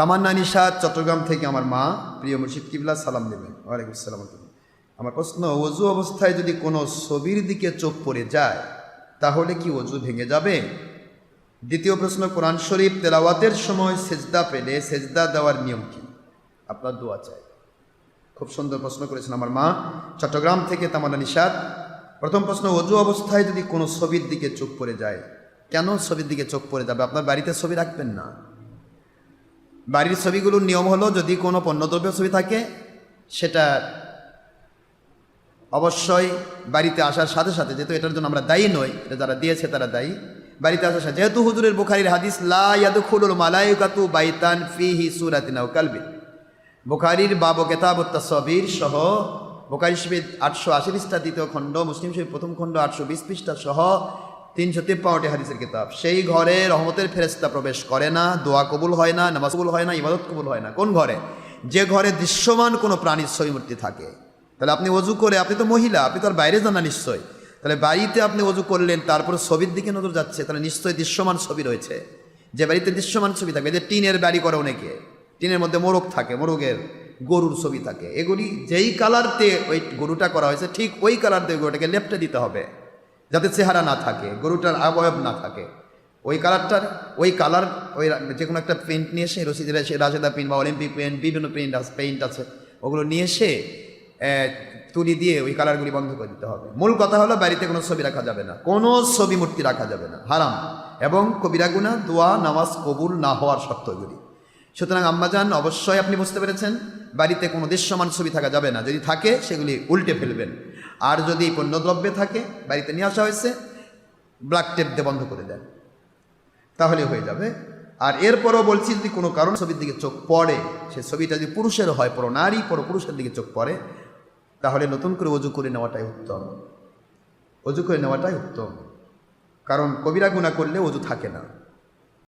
তামান্না নিশাদ চট্টগ্রাম থেকে আমার মা, প্রিয় মুর্শিদ কিবলা, সালাম দেবেন ওয়ালাইকুম আসসালাম আমার প্রশ্ন, অজু অবস্থায় যদি কোনো ছবির দিকে চোখ পড়ে যায়, তাহলে কি অজু ভেঙে যাবে? দ্বিতীয় প্রশ্ন, কোরআন শরীফ তেলাওয়াতের সময় সেজদা পেলে সেজদা দেওয়ার নিয়ম কি? আপনার দোয়া চাই। খুব সুন্দর প্রশ্ন করেছেন আমার মা, চট্টগ্রাম থেকে তামান্না নিশাদ প্রথম প্রশ্ন, অজু অবস্থায় যদি কোনো ছবির দিকে চোখ পড়ে যায়, কেন ছবির দিকে চোখ পড়ে যাবে? আপনার বাড়িতে ছবি রাখবেন না। বাড়ির ছবিগুলোর নিয়ম হলো, যদি কোনো পণ্যদ্রব্য ছবি থাকে, সেটা অবশ্যই বাড়িতে আসার সাথে সাথে, যেহেতু এটার জন্য আমরা দায়ী নই, এটা যারা দিয়েছে তারা দায়ী, বাড়িতে আসার সাথে যেহেতু হুজুরের বুখারির হাদিস, লা ইয়াদখুলুল মালাইকাতু বাইতান ফিহি সূরাতিন আও কালবিন। বুখারির বাব কেতাব সবির সহ বুখারি শরীফ আটশো আশি পৃষ্ঠা দ্বিতীয় খণ্ড, মুসলিম শরীফ প্রথম খণ্ড আটশো বিশ পৃষ্ঠা সহ তিনশো তিপ্পান্নটি হাদিসের কিতাব। সেই ঘরে রহমতের ফেরেস্তা প্রবেশ করে না, দোয়া কবুল হয় না, নামাজ কবুল হয় না, ইবাদত কবুল হয় না। কোন ঘরে? যে ঘরে দৃশ্যমান কোনো প্রাণীর ছবি মূর্তি থাকে। তাহলে আপনি অজু করে, আপনি তো মহিলা, আপনি তো আর বাইরে যান না নিশ্চয়ই। তাহলে বাড়িতে আপনি অজু করলেন, তারপর ছবির দিকে নজর যাচ্ছে, তাহলে নিশ্চয়ই দৃশ্যমান ছবি রয়েছে। যে বাড়িতে দৃশ্যমান ছবি থাকবে যে টিনের বাড়ি করে অনেকে। টিনের মধ্যে মোরগ থাকে, মোরগের গরুর ছবি থাকে। এগুলি যেই কালারতে ওই গরুটা করা হয়েছে, ঠিক ওই কালার দিয়ে গরুটাকে লেপটে দিতে হবে। যাতে চেহারা না থাকে, গরুটার অবয়ব না থাকে। ওই কালারটার, ওই কালার, ওই যে কোনো একটা পেন্ট নিয়ে এসে রসিদ সে রাজেদা পেন্ট বা অলিম্পিক পেন্ট বিভিন্ন পেন্ট আছে পেইন্ট আছে, ওগুলো নিয়ে এসে তুলি দিয়ে ওই কালারগুলি বন্ধ করে দিতে হবে। মূল কথা হলো বাড়িতে কোনো ছবি রাখা যাবে না। কোনো ছবি মূর্তি রাখা যাবে না। হারাম। এবং কবিরা গুনা দোয়া, নামাজ কবুল না হওয়ার শর্তগুলি সুতরাং আম্মাজান, অবশ্যই আপনি বুঝতে পেরেছেন বাড়িতে কোনো দৃশ্যমান ছবি থাকা যাবে না। যদি থাকে, সেগুলি উল্টে ফেলবেন। আর যদি পণ্যদ্রব্যে থাকে, বাড়িতে নিয়ে আসা হয়েছে ব্ল্যাক টেপ দিয়ে বন্ধ করে দেন। তাহলে হয়ে যাবে। আর এরপরও বলছি, যদি কোনো কারণ ছবির দিকে চোখ পড়ে, সে ছবিটা যদি পুরুষের হয়, পরো নারী, পরো পুরুষের দিকে চোখ পড়ে, তাহলে নতুন করে অজু করে নেওয়াটাই উত্তম। অজু করে নেওয়াটাই উত্তম। কারণ কবিরা গুণা করলে অজু থাকে না।